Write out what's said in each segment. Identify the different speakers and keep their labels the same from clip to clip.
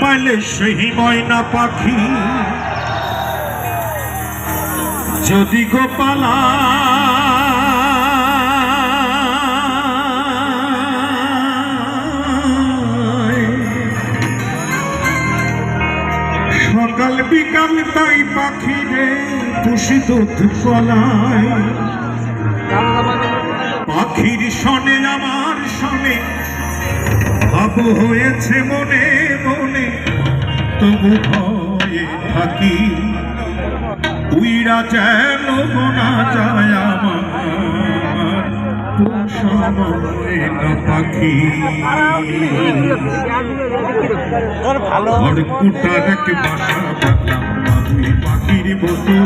Speaker 1: পাইলে সেই ময়না পাখি। যদি গোপালা সকাল বিকাল তাই পাখি রে পুষি দুধ কলায় পাখির সনে আমার ভাব হয়েছে মনে মনে, তবু ভয়ে থাকি। উইরা যেন গোনা যায় আমার পাখি। কুটার এক বাসা বাঁধলাম পাখির মতো।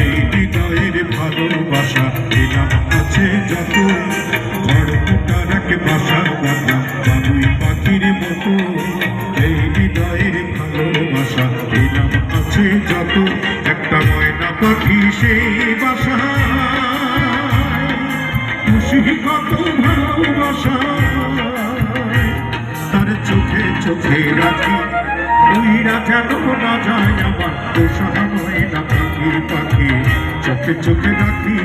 Speaker 1: এই হৃদয়ের ভালোবাসা এলাম আছে যত। ভালোবাসা আছে যত একটা ময়না পাখি সেই বাসা খুশি কত ভালোবাসা। তার চোখে চোখে রাখি উইরা যেন না যায় আমার পোষাময় না পাখি পাখি। চোখে চোখে রাখি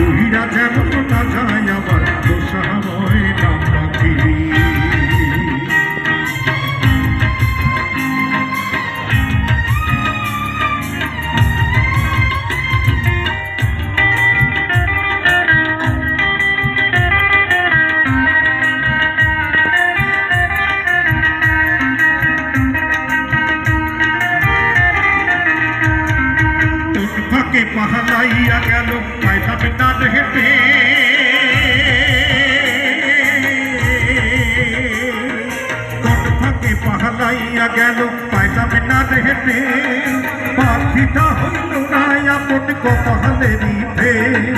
Speaker 1: উইরা যেন না যায় পাহালাইয়া গেল পাইলাম না হেঁটে। পাখিটা হইল না, আপন কপালেরই ফের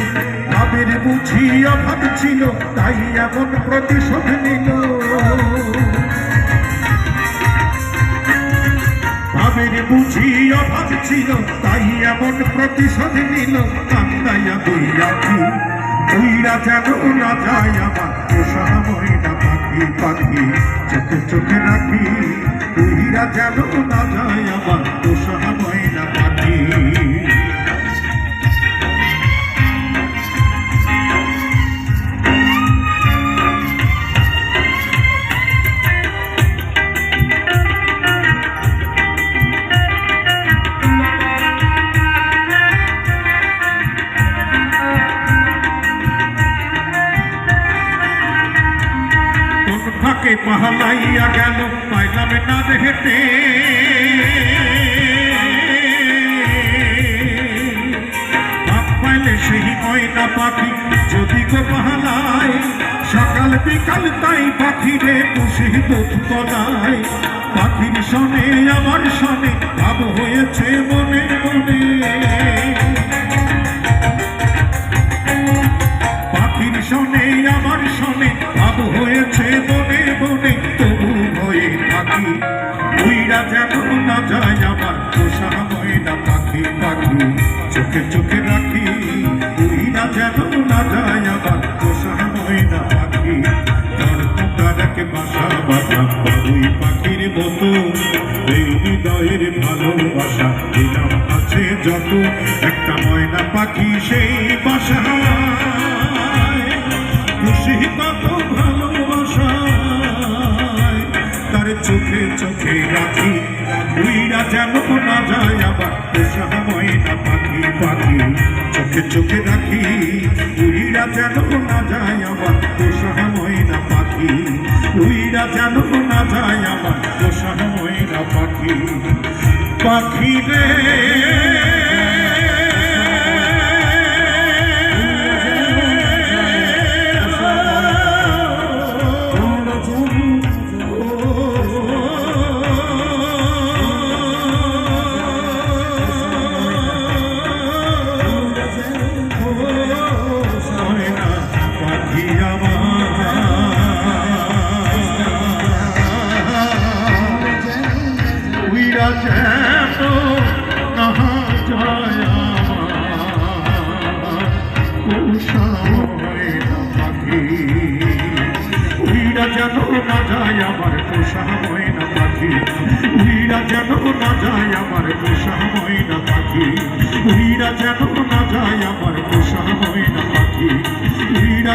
Speaker 1: ভাবের বুঝি অভাব ছিল, তাই এমন প্রতিশোধ নিল। ভাবের বুঝি অভাব ছিল, তাই এমন প্রতিশোধ নিল। কান্দাইয়া দুইয়াছি উইরা যেন না যায় আমার না পাখি পাখি, চোখে চোখে রাখি। উইরা যেন না যায় আমার। ফাঁকে পাহালাইয়া গেল, পাইলাম না দেখতে। পাইলে সেই ময়না পাখি, যদি গো পাহালায়, সকাল বিকাল তাই পাখি রে পুষি দুধ কলায় পাখির সনে, আমার সনে, ভাব হয়েছে মনে চোখে চোখে রাখি উইরা যেন না যায় পাখির মতো। হৃদয়ের ভালোবাসা দিলাম আছে যত, একটা ময়না পাখি সেই বাসা খুশি কত ভালোবাসায়, তার চোখে চোখে রাখি উইরা যেন না যায় আবার পাখি, চোখে চোখে রাখি, উইরা যেন না যায় আবার পোষা ময়না পাখি। উইরা যেন না যায় আবার পোষা ময়না পাখি। পাখি রে যায় আমার না উইরা যেন না না পাখি উড়িরা যেন না যায় আমার পোষা ময়না পাখি উড়িরা যেন না যায় আমার পোষা